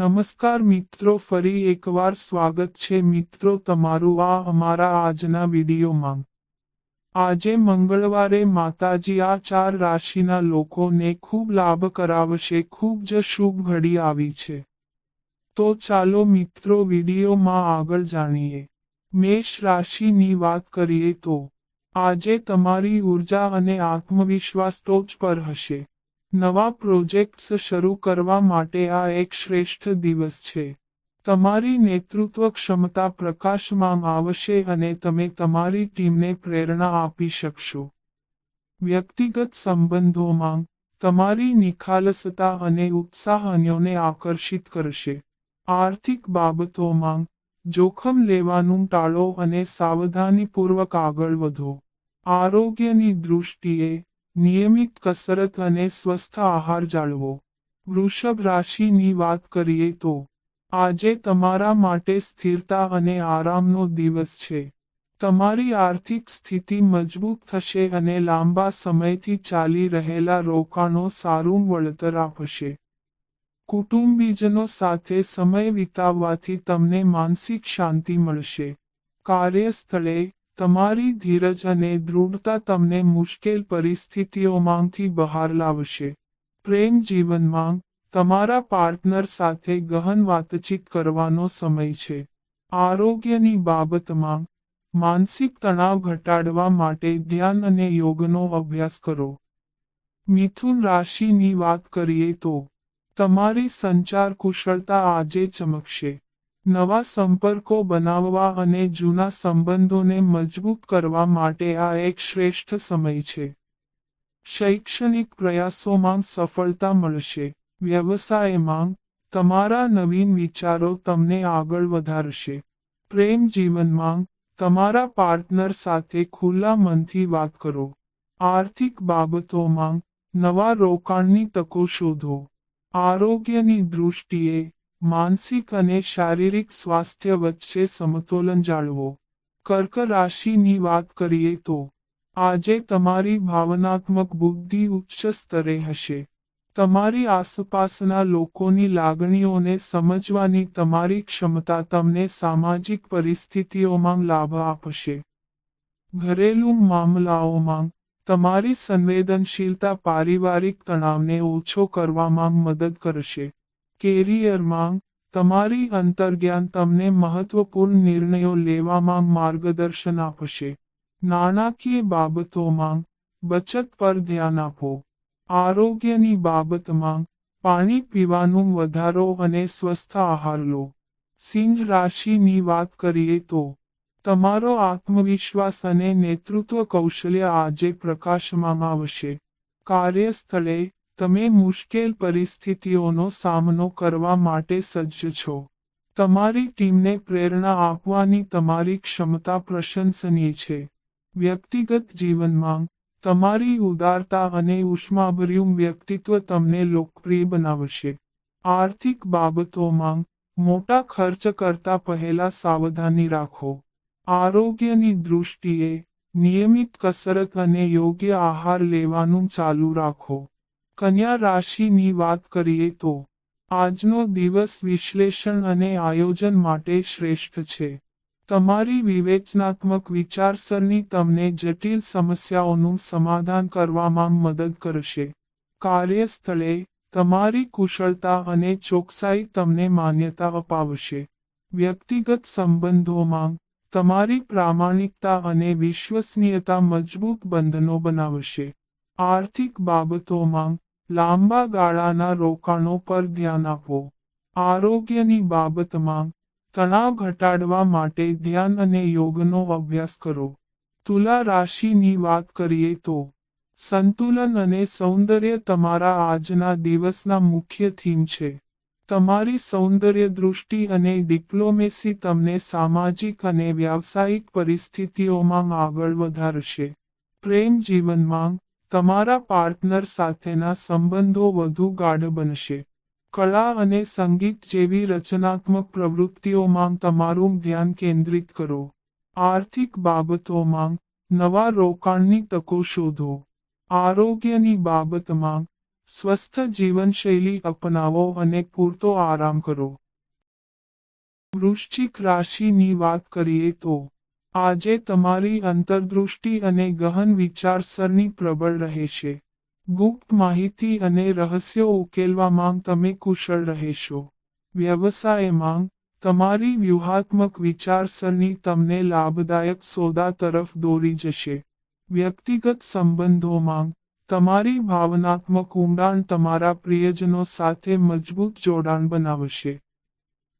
નમસ્કાર મિત્રો, ફરી એકવાર સ્વાગત છે મિત્રો તમારું આ અમારા આજના વિડીયોમાં. આજે મંગળવારે માતાજી આ ચાર રાશિના લોકોને ખૂબ લાભ કરાવશે, ખૂબ જ શુભ ઘડી આવી છે. તો ચાલો મિત્રો વિડીયોમાં આગળ જાણીએ. મેષ રાશિની વાત કરીએ તો, આજે તમારી ઊર્જા અને આત્મવિશ્વાસ ટોચ પર હશે. નવા પ્રોજેક્ટ્સ શરૂ કરવા માટે આ એક શ્રેષ્ઠ દિવસ છે. તમારી નેતૃત્વ ક્ષમતા પ્રકાશમાં આવશે અને તમે તમારી ટીમને પ્રેરણા આપી શકશો. વ્યક્તિગત સંબંધોમાં, તમારી નિખાલસતા અને ઉત્સાહ અન્યોને આકર્ષિત કરશે. આર્થિક બાબતોમાં, જોખમ લેવાનું ટાળો અને સાવધાનીપૂર્વક આગળ વધો. આરોગ્યની દૃષ્ટિએ નિયમિત કસરત અને સ્વસ્થ આહાર જાળવો. વૃષભ રાશિની વાત કરીએ તો, આજે તમારા માટે સ્થિરતા અને આરામનો દિવસ છે. તમારી આર્થિક સ્થિતિ મજબૂત થશે અને લાંબા સમયથી ચાલી રહેલા રોકાણો સારું વળતર આપશે. કુટુંબીજનો સાથે સમય વિતાવવાથી તમને માનસિક શાંતિ મળશે. કાર્યસ્થળે તમારી ધીરજ અને દૃઢતા તમને મુશ્કેલ પરિસ્થિતિઓમાંથી બહાર લાવશે. પ્રેમ જીવનમાં, તમારા પાર્ટનર સાથે ગહન વાતચીત કરવાનો સમય છે. આરોગ્યની બાબતમાં, માનસિક તણાવ ઘટાડવા માટે ધ્યાન અને યોગનો અભ્યાસ કરો. મિથુન રાશિની વાત કરીએ તો, તમારી સંચાર કુશળતા આજે ચમકશે. નવા સંપર્કો બનાવવા અને જૂના સંબંધોને મજબૂત કરવા માટે આ એક શ્રેષ્ઠ સમય છે. શૈક્ષણિક પ્રયાસોમાં સફળતા મળશે. વ્યવસાયમાં તમારા નવીન વિચારો તમને આગળ વધારશે. પ્રેમ જીવનમાં તમારા પાર્ટનર સાથે ખુલ્લા મનથી વાત કરો. આર્થિક બાબતોમાં નવા રોકાણની તકો શોધો. આરોગ્યની દૃષ્ટિએ માનસિક અને શારીરિક સ્વાસ્થ્ય વચ્ચે સમતોલન જાળવો. કર્ક રાશિની વાત કરીએ તો, આજે તમારી ભાવનાત્મક બુદ્ધિ ઉચ્ચ સ્તરે હશે. તમારી આસપાસના લોકોની લાગણીઓને સમજવાની તમારી ક્ષમતા તમને સામાજિક પરિસ્થિતિઓમાં લાભ આપશે. ઘરેલું મામલાઓમાં, તમારી સંવેદનશીલતા પારિવારિક તણાવને ઓછો કરવામાં મદદ કરશે. કેરિયરમાં તમારી અંતર્જ્ઞાન તમને મહત્વપૂર્ણ નિર્ણયો લેવામાં માર્ગદર્શન આપશે. નાણાકીય બાબતોમાં બચત પર ધ્યાન આપો. આરોગ્યની બાબતમાં પાણી પીવાનું વધારો અને સ્વસ્થ આહાર લો. સિંહ રાશિની વાત કરીએ તો, તમારો આત્મવિશ્વાસ અને નેતૃત્વ કૌશલ્ય આજે પ્રકાશમાં આવશે. કાર્યસ્થળે તમે મુશ્કેલ પરિસ્થિતિઓનો સામનો કરવા માટે સજ્જ છો. તમારી ટીમને પ્રેરણા આપવાની તમારી ક્ષમતા પ્રશંસનીય છે. વ્યક્તિગત જીવનમાં, તમારી ઉદારતા અને ઉષ્માભર્યું વ્યક્તિત્વ તમને લોકપ્રિય બનાવશે. આર્થિક બાબતોમાં, મોટા ખર્ચ કરતા પહેલા સાવધાની રાખો. આરોગ્યની દૃષ્ટિએ, નિયમિત કસરત અને યોગ્ય આહાર લેવાનું ચાલુ રાખો. કન્યા રાશિની વાત કરીએ તો, આજનો દિવસ વિશ્લેષણ અને આયોજન માટે શ્રેષ્ઠ છે. તમારી વિવેચનાત્મક વિચારસરણી તમને જટિલ સમસ્યાઓનું સમાધાન કરવામાં મદદ કરશે. કાર્યસ્થળે તમારી કુશળતા અને ચોકસાઈ તમને માન્યતા અપાવશે. વ્યક્તિગત સંબંધોમાં તમારી પ્રામાણિકતા અને વિશ્વસનીયતા મજબૂત બંધનો બનાવશે. આર્થિક બાબતોમાં લાંબા ગાળાના રોકાણો પર ધ્યાન આપો. આરોગ્યની બાબતમાં તણાવ ઘટાડવા માટે ધ્યાન અને યોગનો અભ્યાસ કરો. તુલા રાશિની વાત કરીએ તો, સંતુલન અને સૌંદર્ય તમારા આજના દિવસના મુખ્ય થીમ છે. તમારી સૌંદર્ય દૃષ્ટિ અને ડિપ્લોમેસી તમને સામાજિક અને વ્યાવસાયિક પરિસ્થિતિઓમાં આગળ વધારશે. પ્રેમ જીવનમાં તમારા પાર્ટનર સાથેના સંબંધો વધુ ગાઢ બનશે. કળા અને સંગીત જેવી રચનાત્મક પ્રવૃત્તિઓમાં તમારું ધ્યાન કેન્દ્રિત કરો. આર્થિક બાબતોમાં નવા રોકાણની તકો શોધો. આરોગ્યની બાબતમાં સ્વસ્થ જીવનશૈલી અપનાવો અને પૂરતો આરામ કરો. વૃશ્ચિક રાશિની વાત કરીએ તો આજે તમારી અંતર્દૃષ્ટિ અને ગહન વિચારસરણી પ્રબળ રહેશે. ગુપ્ત માહિતી અને રહસ્યો ઉકેલવામાં તમે કુશળ રહેશો. વ્યવસાયમાં, તમારી વ્યૂહાત્મક વિચારસરણી તમને લાભદાયક સોદા તરફ દોરી જશે. વ્યક્તિગત સંબંધોમાં, તમારી ભાવનાત્મક ઊંડાણ તમારા પ્રિયજનો સાથે મજબૂત જોડાણ બનાવશે.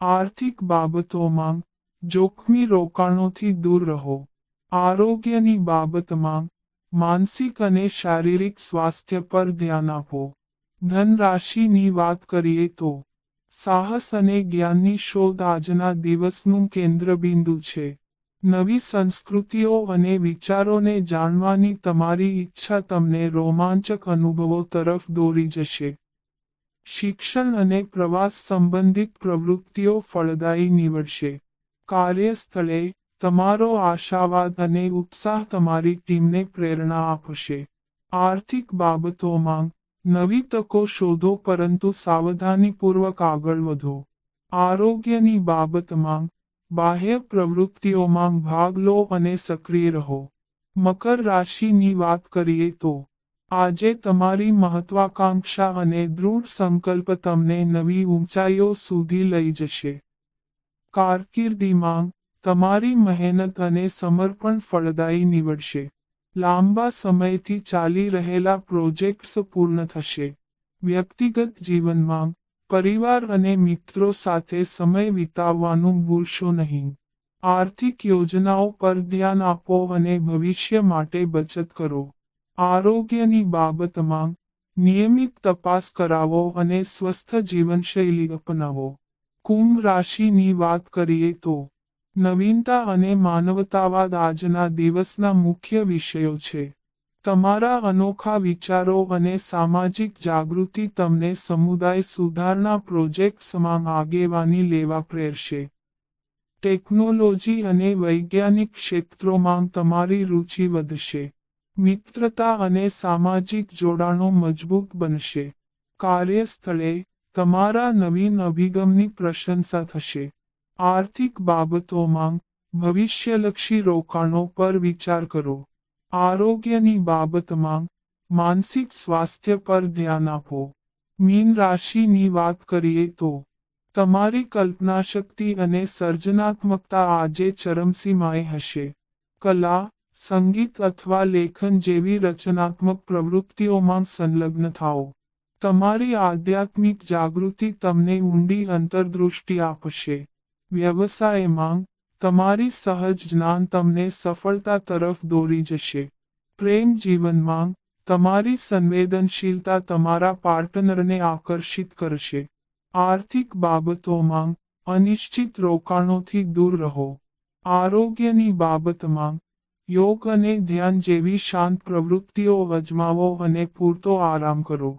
આર્થિક બાબતોમાં જોખમી રોકાણોથી દૂર રહો. આરોગ્યની બાબતમાં માનસિક અને શારીરિક સ્વાસ્થ્ય પર ધ્યાન આપો. ધનરાશિની વાત કરીએ તો સાહસ અને જ્ઞાનની શોધ આજના દિવસનું કેન્દ્રબિંદુ છે. નવી સંસ્કૃતિઓ અને વિચારોને જાણવાની તમારી ઈચ્છા તમને રોમાંચક અનુભવો તરફ દોરી જશે. શિક્ષણ અને પ્રવાસ સંબંધિત પ્રવૃત્તિઓ ફળદાયી નીવડશે. કાર્યસ્થળે તમારો આશાવાદ અને ઉત્સાહ તમારી ટીમને પ્રેરણા આપશે. આર્થિક બાબતોમાં નવી તકો શોધો પરંતુ સાવધાનીપૂર્વક આગળ વધો. આરોગ્યની બાબતમાં બાહ્ય પ્રવૃત્તિઓમાં ભાગ લો અને સક્રિય રહો. મકર રાશિની વાત કરીએ તો આજે તમારી મહત્વાકાંક્ષા અને દૃઢ સંકલ્પ તમને નવી ઊંચાઈઓ સુધી લઈ જશે. કારકિર્દીમાં તમારી મહેનત અને સમર્પણ ફળદાયી નીવડશે. લાંબા સમયથી ચાલી રહેલા પ્રોજેક્ટ્સ પૂર્ણ થશે. વ્યક્તિગત જીવનમાં પરિવાર અને મિત્રો સાથે સમય વિતાવવાનું ભૂલશો નહીં. આર્થિક યોજનાઓ પર ધ્યાન આપો અને ભવિષ્ય માટે બચત કરો. આરોગ્યની બાબતમાં નિયમિત તપાસ કરાવો અને સ્વસ્થ જીવનશૈલી અપનાવો. કુંભ રાશિની વાત કરીએ તો, નવીનતા અને માનવતાવાદ આજના દિવસના મુખ્ય વિષયો છે. તમારા અનોખા વિચારો અને સામાજિક જાગૃતિ તમને સમુદાય સુધારના પ્રોજેક્ટ્સમાં આગેવાની લેવા પ્રેરશે. ટેકનોલોજી અને વૈજ્ઞાનિક ક્ષેત્રોમાં તમારી રુચિ વધશે. મિત્રતા અને સામાજિક જોડાણો મજબૂત બનશે. કાર્યસ્થળે તમારા નવીન અભિગમની પ્રશંસા થશે. આર્થિક બાબતોમાં ભવિષ્યલક્ષી રોકાણો પર વિચાર કરો. આરોગ્યની બાબતમાં માનસિક સ્વાસ્થ્ય પર ધ્યાન આપો. મીન રાશિની વાત કરીએ તો, તમારી કલ્પનાશક્તિ અને સર્જનાત્મકતા આજે ચરમસીમાએ હશે. કલા, સંગીત અથવા લેખન જેવી રચનાત્મક પ્રવૃત્તિઓમાં સંલગ્ન થાઓ. તમારી આધ્યાત્મિક જાગૃતિ તમને ઊંડી અંતર્દૃષ્ટિ આપશે. વ્યવસાયમાં તમારી સહજ જ્ઞાન તમને સફળતા તરફ દોરી જશે. પ્રેમ જીવનમાં તમારી સંવેદનશીલતા તમારા પાર્ટનરને આકર્ષિત કરશે. આર્થિક બાબતોમાં અનિશ્ચિત રોકાણોથી દૂર રહો. આરોગ્યની બાબતમાં યોગ અને ધ્યાન જેવી શાંત પ્રવૃત્તિઓ અજમાવો અને પૂરતો આરામ કરો.